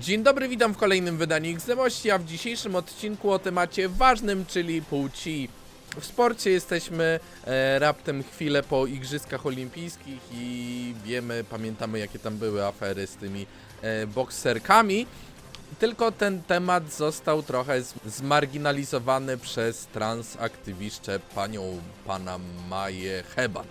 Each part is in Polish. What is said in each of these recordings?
Dzień dobry, witam w kolejnym wydaniu XDMości, a w dzisiejszym odcinku o temacie ważnym, czyli płci. W sporcie jesteśmy e, raptem chwilę po Igrzyskach Olimpijskich i wiemy, pamiętamy jakie tam były afery z tymi e, bokserkami. Tylko ten temat został trochę zmarginalizowany przez transaktywistę panią pana Maję Heban.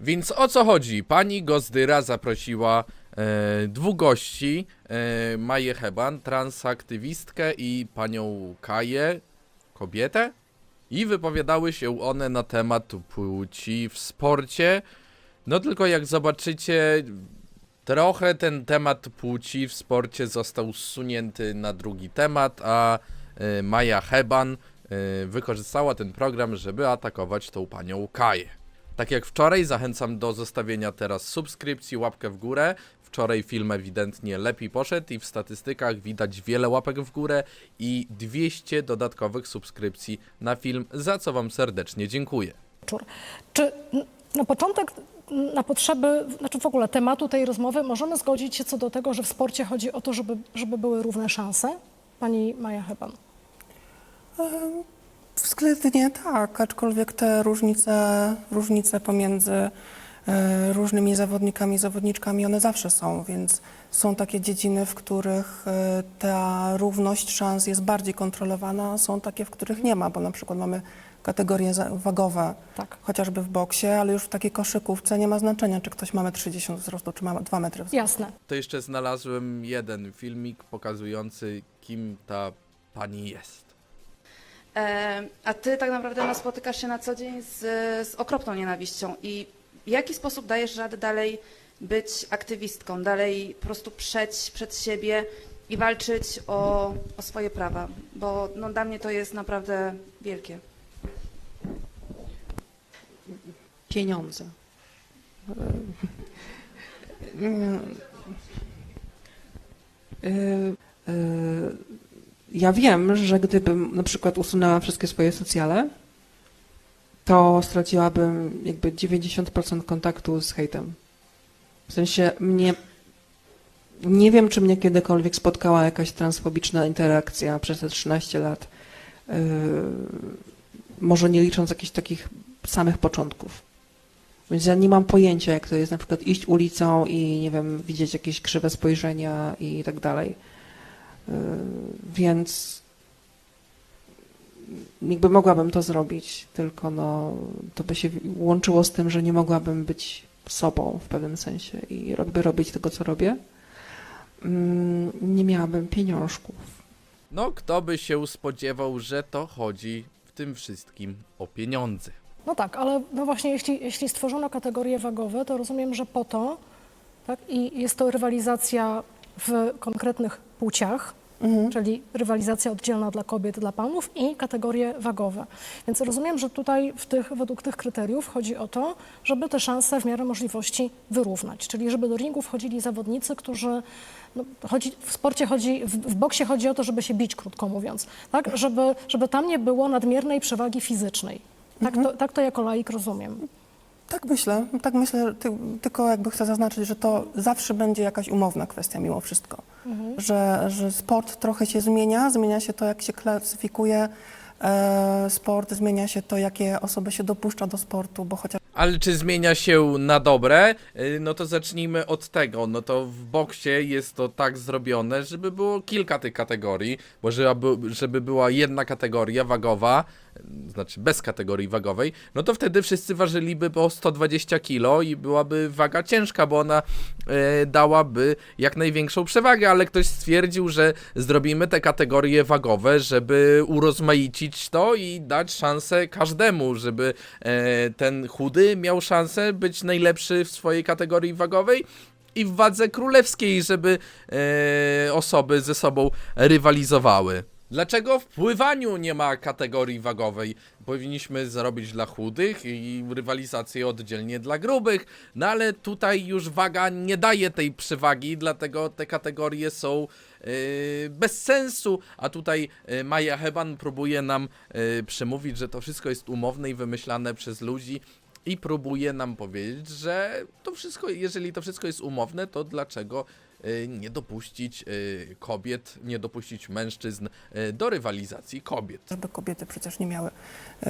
Więc o co chodzi? Pani Gozdyra zaprosiła e, dwóch gości, e, Maję Heban, transaktywistkę i panią Kaję, kobietę, i wypowiadały się one na temat płci w sporcie. No tylko jak zobaczycie, trochę ten temat płci w sporcie został zsunięty na drugi temat, a e, Maja Heban e, wykorzystała ten program, żeby atakować tą panią Kaję. Tak jak wczoraj, zachęcam do zostawienia teraz subskrypcji, łapkę w górę. Wczoraj film ewidentnie lepiej poszedł i w statystykach widać wiele łapek w górę i 200 dodatkowych subskrypcji na film, za co Wam serdecznie dziękuję. Czy na początek, na potrzeby, znaczy w ogóle tematu tej rozmowy, możemy zgodzić się co do tego, że w sporcie chodzi o to, żeby, żeby były równe szanse? Pani Maja Heban. Względnie tak, aczkolwiek te różnice, różnice pomiędzy e, różnymi zawodnikami i zawodniczkami, one zawsze są, więc są takie dziedziny, w których e, ta równość szans jest bardziej kontrolowana, a są takie, w których nie ma, bo na przykład mamy kategorie za- wagowe, Tak. chociażby w boksie, ale już w takiej koszykówce nie ma znaczenia, czy ktoś ma 1,30 m wzrostu, czy ma 2 metry wzrostu. Jasne. To jeszcze znalazłem jeden filmik pokazujący, kim ta pani jest. E, a ty tak naprawdę no, spotykasz się na co dzień z, z okropną nienawiścią. I w jaki sposób dajesz radę dalej być aktywistką, dalej po prostu przeć przed siebie i walczyć o, o swoje prawa? Bo no, dla mnie to jest naprawdę wielkie. pieniądze. Ja wiem, że gdybym na przykład usunęła wszystkie swoje socjale, to straciłabym jakby 90% kontaktu z hejtem. W sensie mnie. Nie wiem, czy mnie kiedykolwiek spotkała jakaś transfobiczna interakcja przez te 13 lat. Yy, może nie licząc jakichś takich samych początków. Więc ja nie mam pojęcia, jak to jest na przykład iść ulicą i nie wiem, widzieć jakieś krzywe spojrzenia i tak dalej. Yy, Więc jakby mogłabym to zrobić, tylko no, to by się łączyło z tym, że nie mogłabym być sobą w pewnym sensie i robić tego, co robię. Mm, Nie miałabym pieniążków. No, kto by się spodziewał, że to chodzi w tym wszystkim o pieniądze. No tak, ale no właśnie jeśli, jeśli stworzono kategorie wagowe, to rozumiem, że po to, tak, i jest to rywalizacja w konkretnych płciach, czyli rywalizacja oddzielna dla kobiet, dla panów i kategorie wagowe. Więc rozumiem, że tutaj w tych, według tych kryteriów chodzi o to, żeby te szanse w miarę możliwości wyrównać, czyli żeby do ringu wchodzili zawodnicy, którzy no, chodzi, w sporcie chodzi, w, w boksie chodzi o to, żeby się bić, krótko mówiąc, tak? żeby, żeby tam nie było nadmiernej przewagi fizycznej. Tak, to, tak to jako laik rozumiem. Tak myślę, tak myślę, ty, tylko jakby chcę zaznaczyć, że to zawsze będzie jakaś umowna kwestia mimo wszystko. Że, że sport trochę się zmienia, zmienia się to, jak się klasyfikuje e, sport, zmienia się to, jakie osoby się dopuszcza do sportu, bo chociaż Ale czy zmienia się na dobre? Yy, No to zacznijmy od tego. No to w boksie jest to tak zrobione, żeby było kilka tych kategorii, bo żeby, żeby była jedna kategoria wagowa, znaczy bez kategorii wagowej, no to wtedy wszyscy ważyliby po 120 kg i byłaby waga ciężka, bo ona e, dałaby jak największą przewagę, ale ktoś stwierdził, że zrobimy te kategorie wagowe, żeby urozmaicić to i dać szansę każdemu, żeby e, ten chudy miał szansę być najlepszy w swojej kategorii wagowej i w wadze królewskiej, żeby e, osoby ze sobą rywalizowały. Dlaczego w pływaniu nie ma kategorii wagowej? Powinniśmy zrobić dla chudych i rywalizację oddzielnie dla grubych, no ale tutaj już waga nie daje tej przewagi, dlatego te kategorie są yy, bez sensu, a tutaj yy, Maja Heban próbuje nam yy, przemówić, że to wszystko jest umowne i wymyślane przez ludzi, i próbuje nam powiedzieć, że to wszystko, jeżeli to wszystko jest umowne, to dlaczego y, nie dopuścić y, kobiet, nie dopuścić mężczyzn y, do rywalizacji kobiet. żeby kobiety przecież nie miały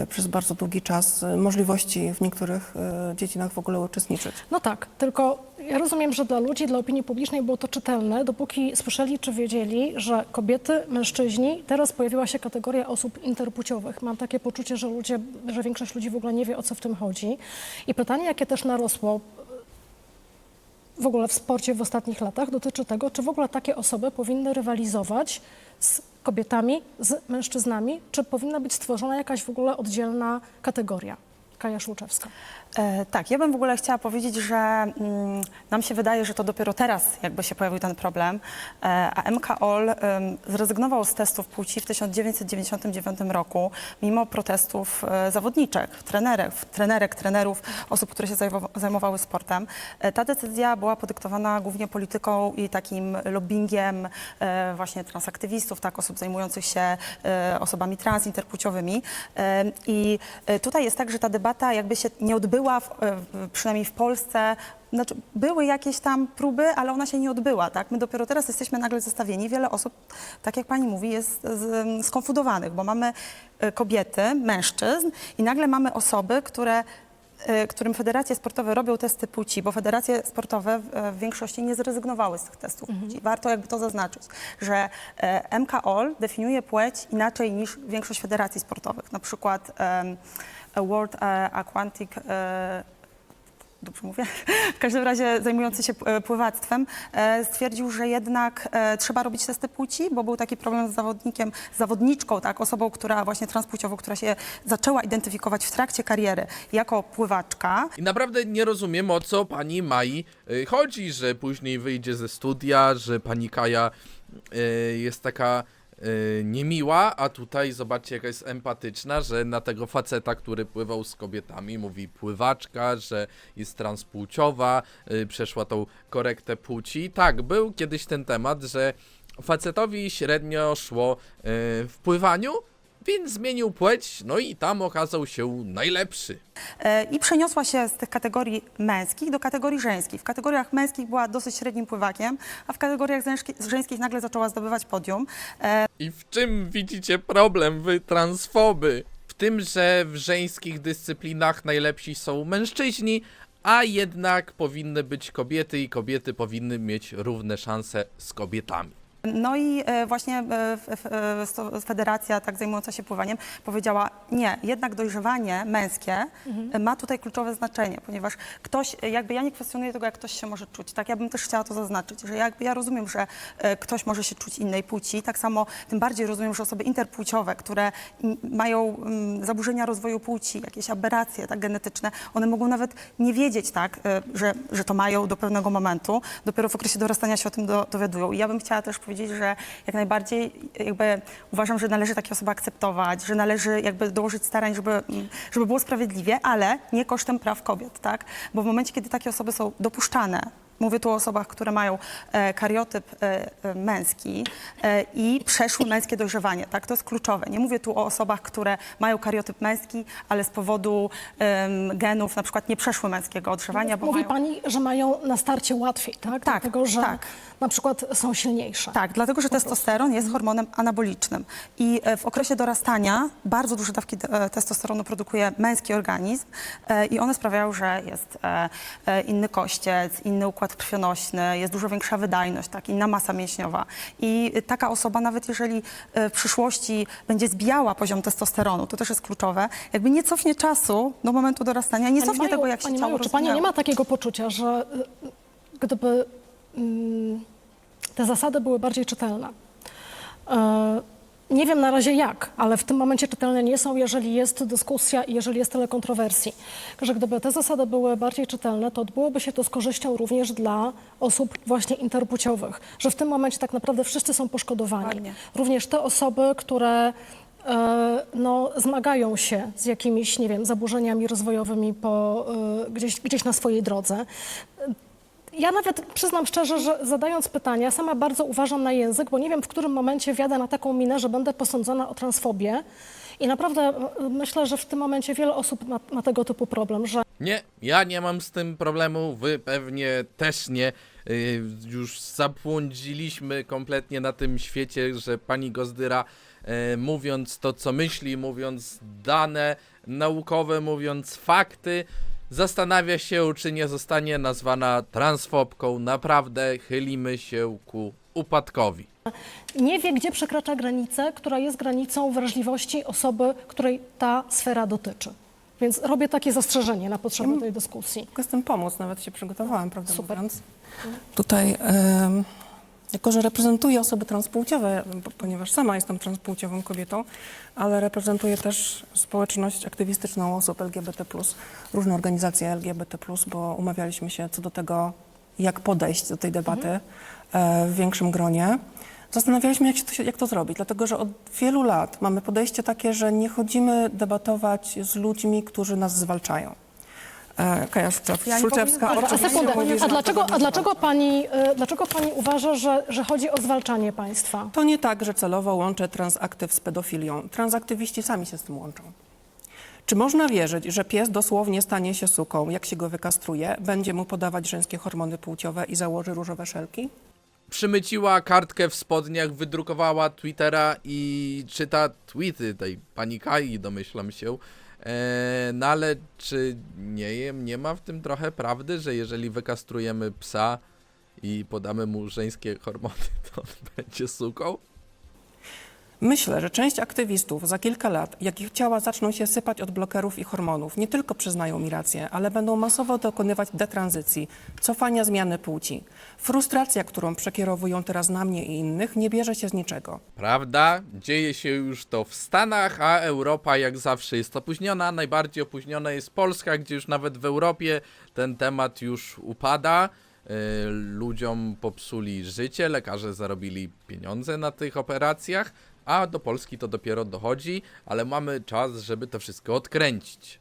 przez bardzo długi czas możliwości w niektórych dziedzinach w ogóle uczestniczyć. No tak, tylko ja rozumiem, że dla ludzi, dla opinii publicznej było to czytelne, dopóki słyszeli czy wiedzieli, że kobiety, mężczyźni, teraz pojawiła się kategoria osób interpłciowych. Mam takie poczucie, że ludzie, że większość ludzi w ogóle nie wie, o co w tym chodzi. I pytanie, jakie też narosło w ogóle w sporcie w ostatnich latach, dotyczy tego, czy w ogóle takie osoby powinny rywalizować z kobietami, z mężczyznami, czy powinna być stworzona jakaś w ogóle oddzielna kategoria. Kaja Szłuczewska. E, tak, ja bym w ogóle chciała powiedzieć, że mm, nam się wydaje, że to dopiero teraz jakby się pojawił ten problem, e, a MKOL em, zrezygnował z testów płci w 1999 roku, mimo protestów e, zawodniczek, trenerek, trenerek, trenerów, osób, które się zajmowa- zajmowały sportem. Ta decyzja była podyktowana głównie polityką i takim lobbyingiem właśnie transaktywistów, tak, osób zajmujących się osobami trans, interpłciowymi. I tutaj jest tak, że ta debata jakby się nie odbyła, w, e, w- przynajmniej w Polsce, znaczy były jakieś tam próby, ale ona się nie odbyła, tak? My dopiero teraz jesteśmy nagle zestawieni. Wiele osób, tak jak pani mówi, jest z, skonfudowanych, bo mamy e, kobiety, mężczyzn i nagle mamy osoby, które e, którym federacje sportowe robią testy płci, bo federacje sportowe w, większości nie zrezygnowały z tych testów płci. Warto jakby to zaznaczyć, że MKOL definiuje płeć inaczej niż większość federacji sportowych. Na przykład World e, Aquatic e, dobrze mówię, w każdym razie zajmujący się e, pływactwem, stwierdził, że jednak trzeba robić testy płci, bo był taki problem z zawodnikiem, z zawodniczką, tak, osobą, która właśnie transpłciową, która się zaczęła identyfikować w trakcie kariery jako pływaczka. I naprawdę nie rozumiem, o co pani Mai chodzi, że później wyjdzie ze studia, że pani Kaja jest taka y, niemiła, a tutaj zobaczcie, jaka jest empatyczna, że na tego faceta, który pływał z kobietami, mówi pływaczka, że jest transpłciowa, y, przeszła tą korektę płci. Tak, był kiedyś ten temat, że facetowi średnio szło y, w pływaniu, więc zmienił płeć, no i tam okazał się najlepszy. E, I przeniosła się z tych kategorii męskich do kategorii żeńskich. W kategoriach męskich była dosyć średnim pływakiem, a w kategoriach żeński- żeńskich nagle zaczęła zdobywać podium. E, I w czym widzicie problem, wy transfoby? W tym, że w żeńskich dyscyplinach najlepsi są mężczyźni, a jednak powinny być kobiety i kobiety powinny mieć równe szanse z kobietami. No i e, właśnie e, e, federacja tak zajmująca się pływaniem powiedziała, nie, jednak dojrzewanie męskie e, ma tutaj kluczowe znaczenie, ponieważ ktoś, jakby ja nie kwestionuję tego, jak ktoś się może czuć, tak, ja bym też chciała to zaznaczyć, że jakby ja rozumiem, że ktoś może się czuć innej płci, tak samo tym bardziej rozumiem, że osoby interpłciowe, które mają mm, zaburzenia rozwoju płci, jakieś aberracje tak genetyczne, one mogą nawet nie wiedzieć, tak, że, że to mają do pewnego momentu, dopiero w okresie dorastania się o tym do, dowiadują. I ja bym chciała też powiedzieć, że jak najbardziej jakby uważam, że należy takie osoby akceptować, że należy jakby dołożyć starań, żeby, żeby było sprawiedliwie, ale nie kosztem praw kobiet, tak? Bo w momencie, kiedy takie osoby są dopuszczane, Mówię tu o osobach, które mają e, kariotyp e, e, męski i przeszły męskie dojrzewanie. Tak, to jest kluczowe. Nie mówię tu o osobach, które mają kariotyp męski, ale z powodu genów na przykład nie przeszły męskiego odżywania, bo Mówi mają... pani, że mają na starcie łatwiej, tak? Tak, Dlatego, że tak. na przykład są silniejsze. Tak, dlatego że testosteron jest hormonem anabolicznym i w okresie dorastania bardzo duże dawki testosteronu produkuje męski organizm i one sprawiają, że jest inny kościec, inny układ krwionośny, jest dużo większa wydajność, tak, inna masa mięśniowa. I taka osoba, nawet jeżeli e, w przyszłości będzie zbijała poziom testosteronu, to też jest kluczowe, jakby nie cofnie czasu do momentu dorastania, nie Pani cofnie tego, jak się pani ciało Maju, czy pani nie ma takiego poczucia, że y, gdyby mm, te zasady były bardziej czytelne? Nie wiem na razie jak, ale w tym momencie czytelne nie są, jeżeli jest dyskusja i jeżeli jest tyle kontrowersji. Że gdyby te zasady były bardziej czytelne, to odbyłoby się to z korzyścią również dla osób właśnie interpłciowych. Że w tym momencie tak naprawdę wszyscy są poszkodowani. Dokładnie. Również te osoby, które e, no, zmagają się z jakimiś, nie wiem, zaburzeniami rozwojowymi po, e, gdzieś, gdzieś na swojej drodze. Ja nawet przyznam szczerze, że zadając pytania, sama bardzo uważam na język, bo nie wiem, w którym momencie wjadę na taką minę, że będę posądzona o transfobię I naprawdę myślę, że w tym momencie wiele osób ma, ma tego typu problem, że Nie, ja nie mam z tym problemu, wy pewnie też nie. Yy, Już zabłądziliśmy kompletnie na tym świecie, że pani Gozdyra e, mówiąc to, co myśli, mówiąc dane naukowe, mówiąc fakty, zastanawia się, czy nie zostanie nazwana transfobką. Naprawdę chylimy się ku upadkowi. nie wie, gdzie przekracza granicę, która jest granicą wrażliwości osoby, której ta sfera dotyczy. Więc robię takie zastrzeżenie na potrzeby tej dyskusji. Mogę z tym pomóc, nawet się przygotowałam, prawda Super. mówiąc. Tutaj, jako że reprezentuję osoby transpłciowe, ponieważ sama jestem transpłciową kobietą, ale reprezentuję też społeczność aktywistyczną osób LGBT+, różne organizacje LGBT+, bo umawialiśmy się co do tego, jak podejść do tej debaty e, w większym gronie. Zastanawialiśmy, jak, się to, się- jak to zrobić, dlatego że od wielu lat mamy podejście takie, że nie chodzimy debatować z ludźmi, którzy nas zwalczają. E, Kaja Szulczewska A sekundę, a dlaczego, a dlaczego, pani, y, dlaczego pani uważa, że, że chodzi o zwalczanie państwa? To nie tak, że celowo łączę transaktyw z pedofilią. Transaktywiści sami się z tym łączą. Czy można wierzyć, że pies dosłownie stanie się suką, jak się go wykastruje, będzie mu podawać żeńskie hormony płciowe i założy różowe szelki? Przymyciła kartkę w spodniach, wydrukowała Twittera i czyta tweety tej pani Kai, domyślam się. Eee, no ale czy nie, nie ma w tym trochę prawdy, że jeżeli wykastrujemy psa i podamy mu żeńskie hormony, to on będzie suką? Myślę, że część aktywistów za kilka lat, jak ich ciała zaczną się sypać od blokerów i hormonów, nie tylko przyznają mi rację, ale będą masowo dokonywać detranzycji, cofania zmiany płci. Frustracja, którą przekierowują teraz na mnie i innych, nie bierze się z niczego. Prawda? Dzieje się już to w Stanach, a Europa jak zawsze jest opóźniona. Najbardziej opóźniona jest Polska, gdzie już nawet w Europie ten temat już upada. Yy, Ludziom popsuli życie, lekarze zarobili pieniądze na tych operacjach, a do Polski to dopiero dochodzi, ale mamy czas, żeby to wszystko odkręcić.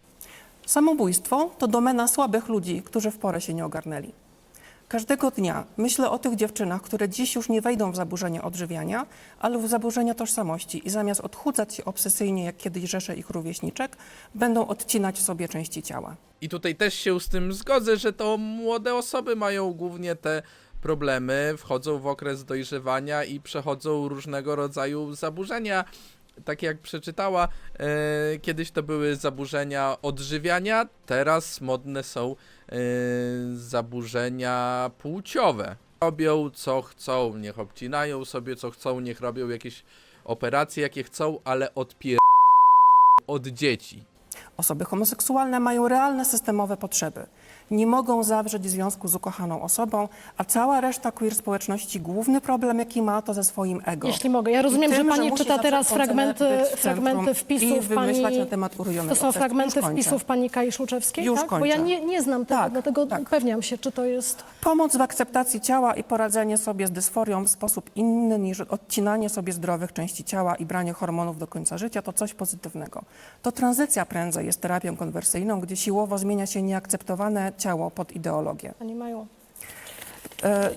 Samobójstwo to domena słabych ludzi, którzy w porę się nie ogarnęli. Każdego dnia myślę o tych dziewczynach, które dziś już nie wejdą w zaburzenia odżywiania, ale w zaburzenia tożsamości i zamiast odchudzać się obsesyjnie, jak kiedyś rzesze ich rówieśniczek, będą odcinać sobie części ciała. I tutaj też się z tym zgodzę, że to młode osoby mają głównie te problemy, wchodzą w okres dojrzewania i przechodzą różnego rodzaju zaburzenia. Tak jak przeczytała, e, kiedyś to były zaburzenia odżywiania, teraz modne są e, zaburzenia płciowe. Robią co chcą, niech obcinają sobie co chcą, niech robią jakieś operacje jakie chcą, ale odpier... od dzieci. Osoby homoseksualne mają realne systemowe potrzeby. Nie mogą zawrzeć związku z ukochaną osobą, a cała reszta queer społeczności główny problem, jaki ma, to ze swoim ego. Jeśli mogę. Ja rozumiem, tym, że pani musi czyta teraz fragmenty, centrum fragmenty wpisów pani... na temat To są fragmenty kończę. wpisów pani Kai Szulczewskiej, Już tak? Bo ja kończę. nie, nie znam tego, Tak, dlatego tak. upewniam się, czy to jest... Pomoc w akceptacji ciała i poradzenie sobie z dysforią w sposób inny niż odcinanie sobie zdrowych części ciała i branie hormonów do końca życia to coś pozytywnego. To tranzycja prędzej jest terapią konwersyjną, gdzie siłowo zmienia się nieakceptowane ciało pod ideologię. Pani mają. E,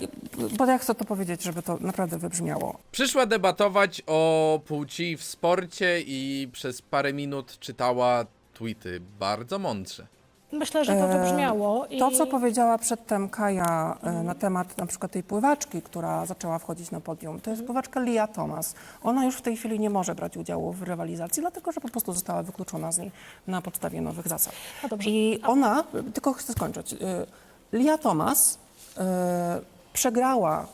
bo ja chcę to powiedzieć, żeby to naprawdę wybrzmiało. Przyszła debatować o płci w sporcie i przez parę minut czytała tweety. Bardzo mądrze. Myślę, że to E, wybrzmiało. I... To, co powiedziała przedtem Kaja e, na temat na przykład tej pływaczki, która zaczęła wchodzić na podium, to jest pływaczka Lia Thomas. Ona już w tej chwili nie może brać udziału w rywalizacji, dlatego że po prostu została wykluczona z niej na podstawie nowych zasad. Dobrze. I ona, tylko chcę skończyć, e, Lia Thomas e, przegrała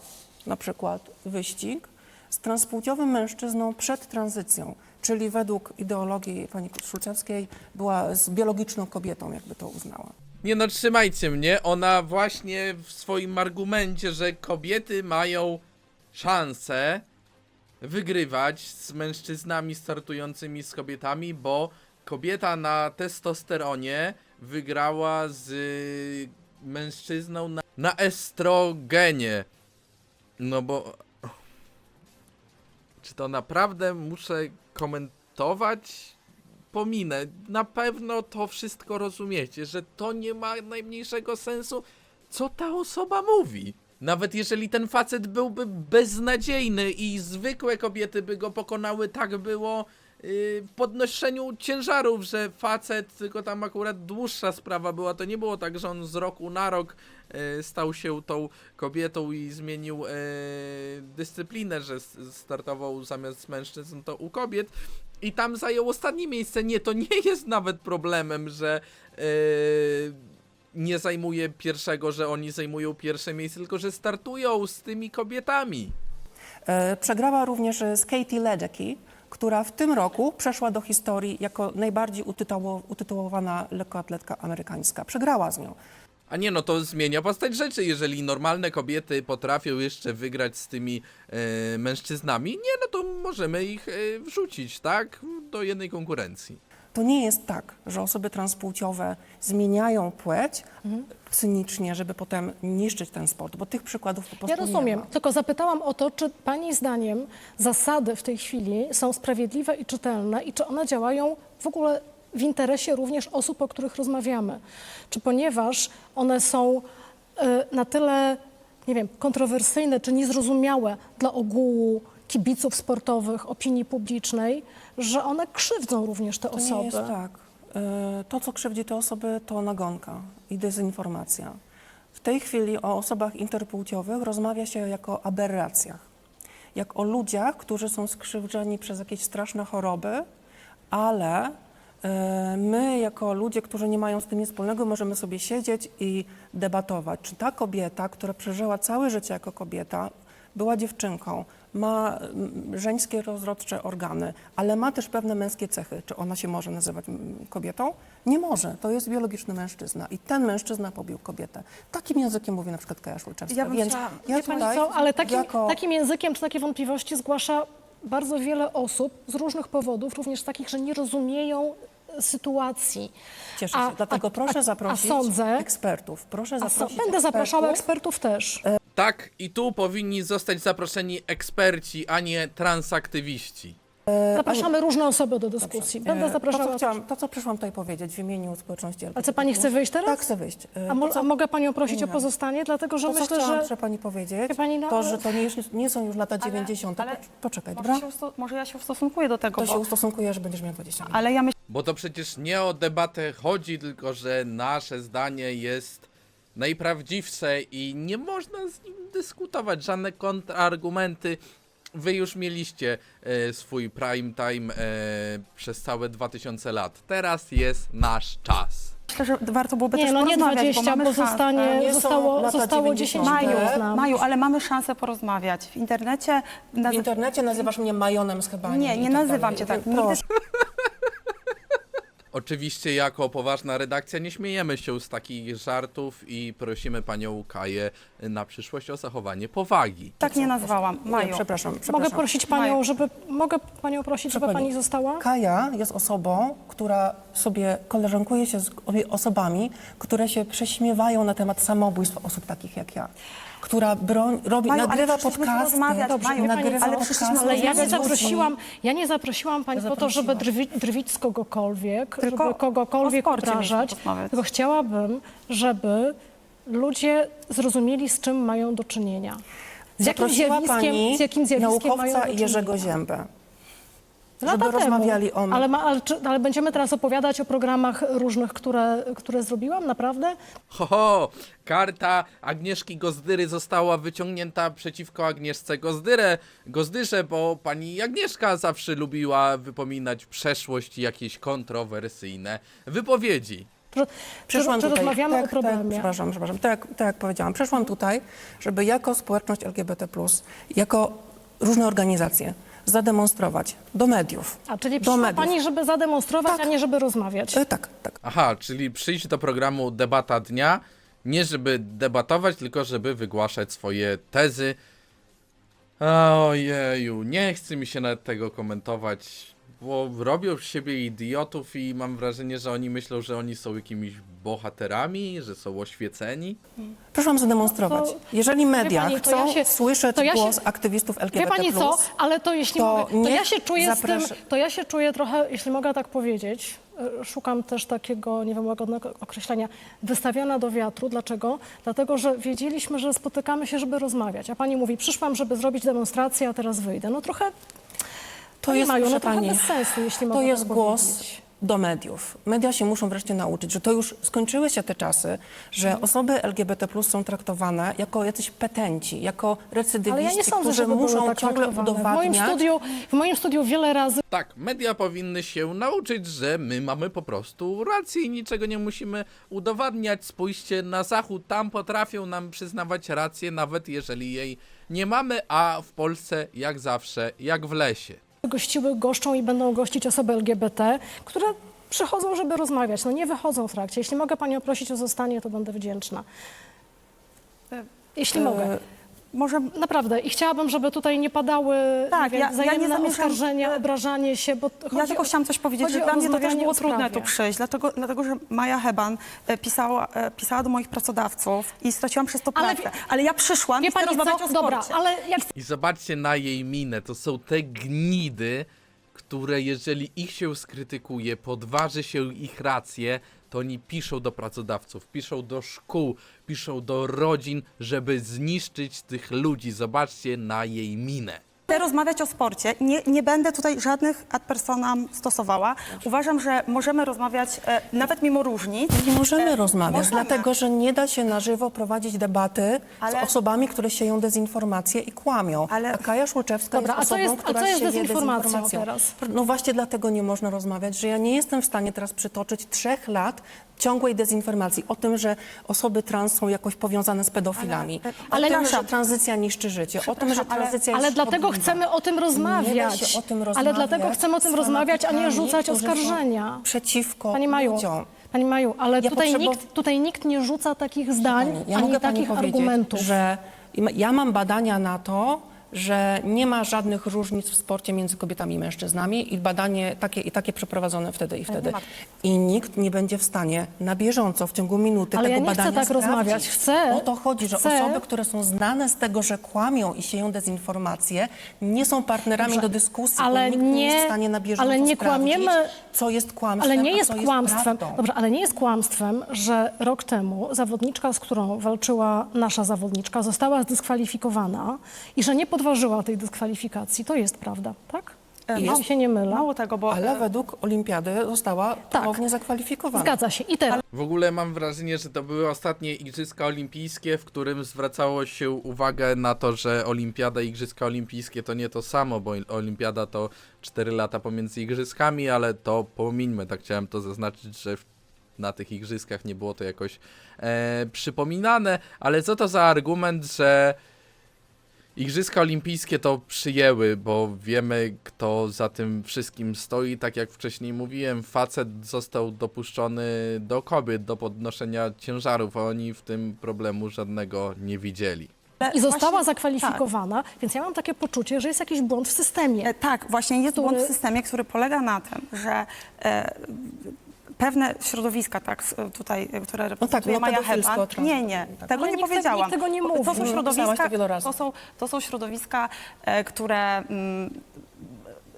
na przykład wyścig z transpłciowym mężczyzną przed tranzycją, czyli według ideologii pani Szulczewskiej była z biologiczną kobietą, jakby to uznała. Nie no, trzymajcie mnie. Ona właśnie w swoim argumencie, że kobiety mają szansę wygrywać z mężczyznami startującymi z kobietami, bo kobieta na testosteronie wygrała z y, mężczyzną na, na estrogenie. No bo. Czy to naprawdę muszę komentować? Pominę. Na pewno to wszystko rozumiecie, że to nie ma najmniejszego sensu, co ta osoba mówi. Nawet jeżeli ten facet byłby beznadziejny i zwykłe kobiety by go pokonały, tak było podnoszeniu ciężarów, że facet, tylko tam akurat dłuższa sprawa była, to nie było tak, że on z roku na rok yy, stał się tą kobietą i zmienił yy, dyscyplinę, że startował zamiast mężczyzn to u kobiet i tam zajął ostatnie miejsce. Nie, to nie jest nawet problemem, że nie zajmuje pierwszego, że oni zajmują pierwsze miejsce, tylko że startują z tymi kobietami. E, Przegrała również z Katie Ledecky, która w tym roku przeszła do historii jako najbardziej utytuło, utytułowana lekkoatletka amerykańska. Przegrała z nią. A nie, no to zmienia postać rzeczy, jeżeli normalne kobiety potrafią jeszcze wygrać z tymi e, mężczyznami, nie, no to możemy ich e, wrzucić, tak, do jednej konkurencji. To nie jest tak, że osoby transpłciowe zmieniają płeć Mhm. cynicznie, żeby potem niszczyć ten sport, bo tych przykładów po prostu Ja rozumiem, nie ma. tylko zapytałam o to, czy Pani zdaniem zasady w tej chwili są sprawiedliwe i czytelne i czy one działają w ogóle w interesie również osób, o których rozmawiamy. Czy ponieważ one są y, na tyle, nie wiem, kontrowersyjne czy niezrozumiałe dla ogółu kibiców sportowych, opinii publicznej, że one krzywdzą również te To osoby. nie jest tak. E, To, co krzywdzi te osoby, to nagonka i dezinformacja. W tej chwili o osobach interpłciowych rozmawia się jako o aberracjach. Jak o ludziach, którzy są skrzywdzeni przez jakieś straszne choroby, ale e, my, jako ludzie, którzy nie mają z tym nic wspólnego, możemy sobie siedzieć i debatować, czy ta kobieta, która przeżyła całe życie jako kobieta, była dziewczynką, ma mm, żeńskie rozrodcze organy, ale ma też pewne męskie cechy. Czy ona się może nazywać mm, kobietą? Nie może. To jest biologiczny mężczyzna i ten mężczyzna pobił kobietę. Takim językiem mówi na przykład Kaja Szulczewska. Ja Więc chciała- ja tutaj co, ale takim, jako... takim językiem czy takie wątpliwości zgłasza bardzo wiele osób z różnych powodów, również takich, że nie rozumieją e, sytuacji. Cieszę się, A- dlatego a- proszę zaprosić a sądzę- ekspertów. Proszę A so, zaprosić będę zapraszała ekspertów. ekspertów też. Tak, i tu powinni zostać zaproszeni eksperci, a nie transaktywiści. Zapraszamy różne osoby do dyskusji. Będę E, To zapraszała. co, chciałam, to, co przyszłam tutaj powiedzieć w imieniu społeczności A co pani chce wyjść teraz? Tak, chcę wyjść. E, A, mo- to, co, a mogę panią prosić o Nie. pozostanie? Dlatego, że to, co myślę, chciałam że. pani powiedzieć, Wie pani, no- to, że to nie, jest- nie są już lata Ale- 90. ale- Pocz- Poczekaj, Może, dobra? się usto- może ja się ustosunkuję do tego, To się bo, ustosunkuje, że będziesz miał 20 minut. ale ja myślę, Bo to przecież nie o debatę chodzi, tylko że nasze zdanie jest najprawdziwsze i nie można z nim dyskutować. Żadne kontrargumenty. Wy już mieliście e, swój prime time e, przez całe 2000 lat. Teraz jest nasz czas. że warto byłoby Nie, też no nie porozmawiać, 20, mamy bo szansę. zostanie, Nie są zostało, lata zostało 10 90. minut Maju, nam. Maju, ale mamy szansę porozmawiać. W internecie... W nazy- internecie nazywasz mnie majonem z hebaniem Nie, nie tak nazywam dalej. cię tak. Proszę. Oczywiście jako poważna redakcja nie śmiejemy się z takich żartów i prosimy panią Kaję na przyszłość o zachowanie powagi. Tak nie nazwałam. Nie, Maju. przepraszam, Mogę przepraszam. prosić panią, Maju. żeby. Mogę panią prosić, żeby pani. została? Kaja jest osobą, która sobie koleżankuje się z osobami, które się prześmiewają na temat samobójstw osób takich jak ja. Która broń, robi, Maju, ale nagrywa przyszliśmy podcasty, rozmawiać, Maju, wie pani nagrywa ale podcasty. Ale ja nie z ludźmi. zaprosiłam, ja nie zaprosiłam pani po to, żeby drwi, drwić z kogokolwiek, Tylko żeby kogokolwiek o sporcie obrażać, porozmawiać. tylko chciałabym, żeby ludzie zrozumieli, z czym mają do czynienia. Z jakim Zaprosiła zjawiskiem, pani z jakim zjawiskiem mają do naukowca czynienia. Jerzego Ziębę. Lata żeby temu. rozmawiali o mnie. Ale, ma, ale, czy, ale będziemy teraz opowiadać o programach różnych, które, które zrobiłam, naprawdę? Ho, ho! Karta Agnieszki Gozdyry została wyciągnięta przeciwko Agnieszce Gozdyrę, Gozdyrze, bo pani Agnieszka zawsze lubiła wypominać przeszłość i jakieś kontrowersyjne wypowiedzi. Czy, Przyszłam czy, czy tutaj, rozmawiamy tak, o problemie? Tak, przepraszam, przepraszam. Tak, tak jak powiedziałam, przyszłam tutaj, żeby jako społeczność LGBT+, jako różne organizacje zademonstrować do mediów, A czyli do przyszła mediów. pani, żeby zademonstrować, Tak. a nie żeby rozmawiać. E, tak, tak. Aha, czyli przyjść do programu Debata Dnia, nie żeby debatować, tylko żeby wygłaszać swoje tezy. Ojeju, nie chce mi się nawet tego komentować, bo robią z siebie idiotów i mam wrażenie, że oni myślą, że oni są jakimiś bohaterami, że są oświeceni. Przyszłam zademonstrować. To- Jeżeli media pani, to chcą ja się- słyszeć to ja się- głos aktywistów LGBT+, Wie pani co, ale to jeśli to mogę, to niech ja się czuję z zaprasza- tym, to ja się czuję trochę, jeśli mogę tak powiedzieć, e, szukam też takiego, nie wiem, łagodnego określenia, wystawiona do wiatru. Dlaczego? Dlatego, że wiedzieliśmy, że spotykamy się, żeby rozmawiać, a pani mówi, przyszłam, żeby zrobić demonstrację, a teraz wyjdę. No trochę, To nie jest, mają, no pani, bez sensu, jeśli to mogę jest tak głos powiedzieć. do mediów. Media się muszą wreszcie nauczyć, że to już skończyły się te czasy, że Mhm. osoby LGBT są traktowane jako jacyś petenci, jako recydywiści, Ale ja nie sądzę, którzy żeby były muszą tak ciągle traktowane. W moim, udowadniać. studiu, w moim studiu wiele razy Tak, media powinny się nauczyć, że my mamy po prostu rację i niczego nie musimy udowadniać. Spójrzcie na zachód, tam potrafią nam przyznawać rację, nawet jeżeli jej nie mamy, a w Polsce jak zawsze, jak w lesie. Gościły, goszczą i będą gościć osoby LGBT, które przychodzą, żeby rozmawiać. No nie wychodzą w trakcie. Jeśli mogę Panią prosić o zostanie, to będę wdzięczna. E, Jeśli e, mogę. Może Naprawdę. I chciałabym, żeby tutaj nie padały Tak, nie ja- wiem, ja nie wzajemne zamierzam- oskarżenia, obrażanie się, bo Ja tylko o- chciałam coś powiedzieć, że dla mnie to też było trudne tu przyjść, dlatego, dlatego że Maja Heban e, pisała, e, pisała do moich pracodawców i straciłam przez to Ale pracę. Ale, ja przyszłam Wie i chcę Pani rozmawiać co? o Dobra, ale jak I zobaczcie na jej minę, to są te gnidy, które jeżeli ich się skrytykuje, podważy się ich rację, to oni piszą do pracodawców, piszą do szkół, piszą do rodzin, żeby zniszczyć tych ludzi. Zobaczcie na jej minę. Chcę rozmawiać o sporcie. Nie, nie będę tutaj żadnych ad personam stosowała. Uważam, że możemy rozmawiać e, nawet mimo różnic. Nie możemy E, rozmawiać, możemy. dlatego że nie da się na żywo prowadzić debaty Ale- z osobami, które sieją dezinformację i kłamią. Ale- A Kaja Szulczewska Dobra, a jest co osobą, jest- a która co jest sieje dezinformacją dezinformacją. teraz? No właśnie dlatego nie można rozmawiać, że ja nie jestem w stanie teraz przytoczyć trzech lat ciągłej dezinformacji o tym, że osoby trans są jakoś powiązane z pedofilami, Ale- o ale tym, Kasia- że tranzycja niszczy życie, o tym, że ale- tranzycja jest Ale dlatego chcemy o tym rozmawiać. O tym ale rozmawiać dlatego chcemy o tym rozmawiać, a nie rzucać oskarżenia. Przeciwko Pani Maju, ludziom. Pani Maju, ale Ja tutaj, nikt, tutaj nikt nie rzuca takich zdań, Ja ani takich argumentów. że ja mam badania na to, że nie ma żadnych różnic w sporcie między kobietami i mężczyznami i badanie takie i takie przeprowadzone wtedy i wtedy. I nikt nie będzie w stanie na bieżąco w ciągu minuty Ale tego ja nie chcę badania tak sprawdzić. rozmawiać. Chcę- O to chodzi, że chcę- osoby, które są znane z tego, że kłamią i sieją dezinformację, nie są partnerami Dobrze, do dyskusji, ale bo nikt nie, nie- jest w stanie na bieżąco ale nie sprawdzić, kłamiemy- co jest kłamstwem, Ale nie jest co kłamstwem. prawdą. Dobrze, ale nie jest kłamstwem, że rok temu zawodniczka, z którą walczyła nasza zawodniczka, została zdyskwalifikowana i że nie podważyła tej dyskwalifikacji. To jest prawda, tak? E, Jeśli się nie mylę. Mało tego, bo Ale według olimpiady została Tak. ponownie zakwalifikowana. Zgadza się. I teraz. W ogóle mam wrażenie, że to były ostatnie Igrzyska Olimpijskie, w którym zwracało się uwagę na to, że Olimpiada i Igrzyska Olimpijskie to nie to samo, bo Olimpiada to 4 lata pomiędzy Igrzyskami, ale to pomińmy, tak chciałem to zaznaczyć, że w- na tych Igrzyskach nie było to jakoś e, przypominane, ale co to za argument, że Igrzyska Olimpijskie to przyjęły, bo wiemy, kto za tym wszystkim stoi. Tak jak wcześniej mówiłem, facet został dopuszczony do kobiet, do podnoszenia ciężarów, a oni w tym problemu żadnego nie widzieli. I została właśnie- zakwalifikowana, więc ja mam takie poczucie, że jest jakiś błąd w systemie. E, Tak, właśnie jest Który- błąd w systemie, który polega na tym, że e, pewne środowiska, tak, s- tutaj, e, które reprezentuje no Maja pedofilsko, Heban, nie, nie, tak. tego Ale nie nikt te- powiedziałam. nikt tego nie To mówi. są Napisałaś środowiska, to wiele razy. to są, to są środowiska, e, które mm,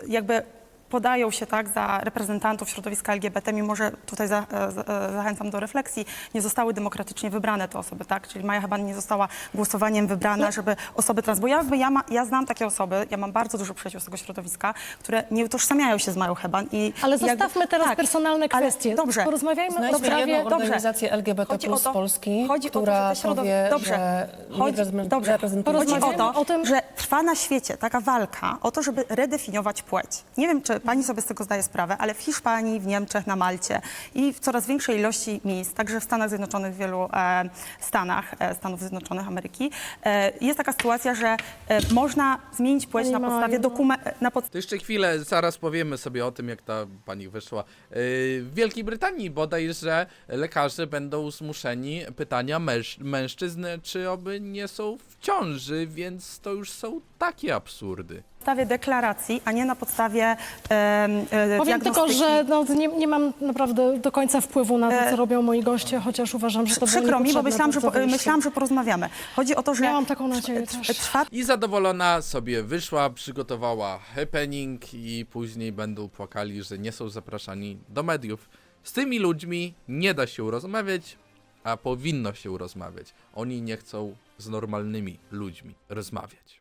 jakby podają się tak za reprezentantów środowiska LGBT, mimo że tutaj za, e, za- e, zachęcam do refleksji, nie zostały demokratycznie wybrane te osoby, tak? Czyli Maja chyba nie została głosowaniem wybrana, żeby osoby trans, bo ja, ja, ma, ja znam takie osoby, ja mam bardzo dużo przyjaciół z tego środowiska, które nie utożsamiają się z Mają Heban i Ale zostawmy teraz personalne ale kwestie. Dobrze. Porozmawiajmy o prawie. jedną organizację LGBT Chodzi o plus to- Polski, chodzi o to, która że środow- powie, dobrze. że Chodzi- dobrze. Chodzi o Porozmawiajmy to, o tym- że trwa na świecie taka walka o to, żeby redefiniować płeć. Nie wiem, czy pani sobie z tego zdaje sprawę, ale w Hiszpanii, w Niemczech, na Malcie i w coraz większej ilości miejsc, także w Stanach Zjednoczonych, w wielu e, stanach e, Stanów Zjednoczonych Ameryki, e, jest taka sytuacja, że e, można zmienić płeć Pani na podstawie dokumentu, na pod, To jeszcze chwilę, zaraz powiemy sobie o tym, jak ta pani wyszła. W Wielkiej Brytanii bodajże lekarze będą zmuszeni pytania męż mężczyzn, czy oby nie są w ciąży, więc to już są takie absurdy. Podstawie deklaracji, a nie na podstawie e, e, Powiem tylko, diagnostyki. że no, nie, nie mam naprawdę do końca wpływu na to, co E, robią moi goście, chociaż uważam, że to było Przykro mi, bo niepotrzebne myślałam że, po, wyjście. myślałam, że porozmawiamy. Chodzi o to, że Miałam taką nadzieję też. trwa I zadowolona sobie wyszła, przygotowała happening i później będą płakali, że nie są zapraszani do mediów. Z tymi ludźmi nie da się rozmawiać, a powinno się rozmawiać. Oni nie chcą z normalnymi ludźmi rozmawiać.